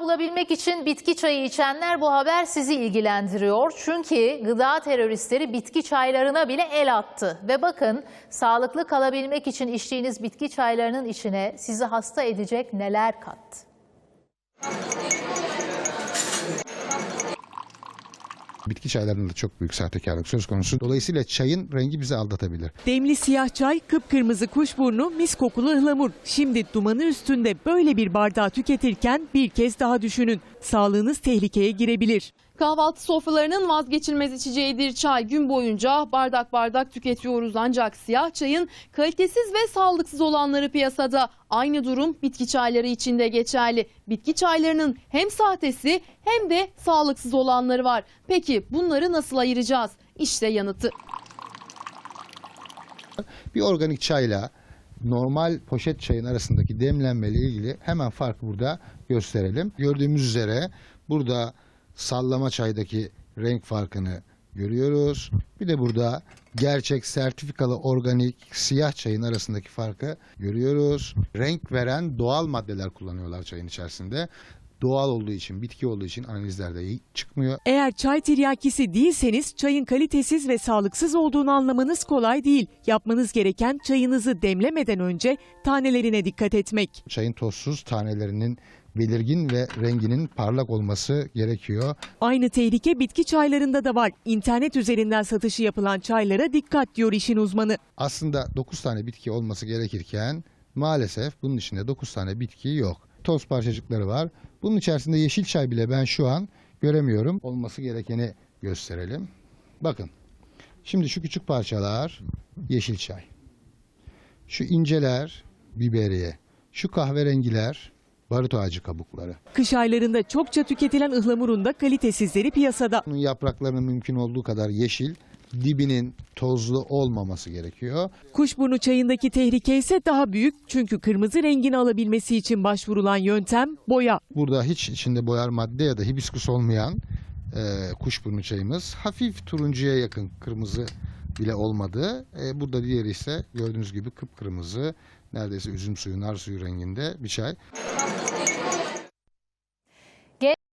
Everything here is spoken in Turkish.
Bulabilmek için bitki çayı içenler bu haber sizi ilgilendiriyor. Çünkü gıda teröristleri bitki çaylarına bile el attı. Ve bakın sağlıklı kalabilmek için içtiğiniz bitki çaylarının içine sizi hasta edecek neler kattı. Bitki çaylarında da çok büyük sahtekarlık söz konusu. Dolayısıyla çayın rengi bizi aldatabilir. Demli siyah çay, kıpkırmızı kuşburnu, mis kokulu ıhlamur. Şimdi dumanı üstünde böyle bir bardağı tüketirken bir kez daha düşünün. Sağlığınız tehlikeye girebilir. Kahvaltı sofralarının vazgeçilmez içeceğidir çay. Gün boyunca bardak bardak tüketiyoruz ancak siyah çayın kalitesiz ve sağlıksız olanları piyasada. Aynı durum bitki çayları için de geçerli. Bitki çaylarının hem sahtesi hem de sağlıksız olanları var. Peki bunları nasıl ayıracağız? İşte yanıtı. Bir organik çayla normal poşet çayın arasındaki demlenme ile ilgili hemen farkı burada gösterelim. Gördüğümüz üzere burada sallama çaydaki renk farkını görüyoruz. Bir de burada gerçek sertifikalı organik siyah çayın arasındaki farkı görüyoruz. Renk veren doğal maddeler kullanıyorlar çayın içerisinde. Doğal olduğu için, bitki olduğu için analizlerde çıkmıyor. Eğer çay tiryakisi değilseniz çayın kalitesiz ve sağlıksız olduğunu anlamanız kolay değil. Yapmanız gereken çayınızı demlemeden önce tanelerine dikkat etmek. Çayın tozsuz tanelerinin belirgin ve renginin parlak olması gerekiyor. Aynı tehlike bitki çaylarında da var. İnternet üzerinden satışı yapılan çaylara dikkat diyor işin uzmanı. Aslında 9 tane bitki olması gerekirken maalesef bunun içinde 9 tane bitki yok. Toz parçacıkları var. Bunun içerisinde yeşil çay bile ben şu an göremiyorum. Olması gerekeni gösterelim. Bakın. Şimdi şu küçük parçalar yeşil çay. Şu inceler biberiye. Şu kahverengiler barut ağacı kabukları. Kış aylarında çokça tüketilen ıhlamurun da kalitesizleri piyasada. Bunun yapraklarının mümkün olduğu kadar yeşil, dibinin tozlu olmaması gerekiyor. Kuşburnu çayındaki tehlike ise daha büyük çünkü kırmızı rengini alabilmesi için başvurulan yöntem boya. Burada hiç içinde boyar madde ya da hibiskus olmayan e, kuşburnu çayımız hafif turuncuya yakın kırmızı bile olmadı. E, burada diğeri ise gördüğünüz gibi kıpkırmızı neredeyse üzüm suyu, nar suyu renginde bir çay.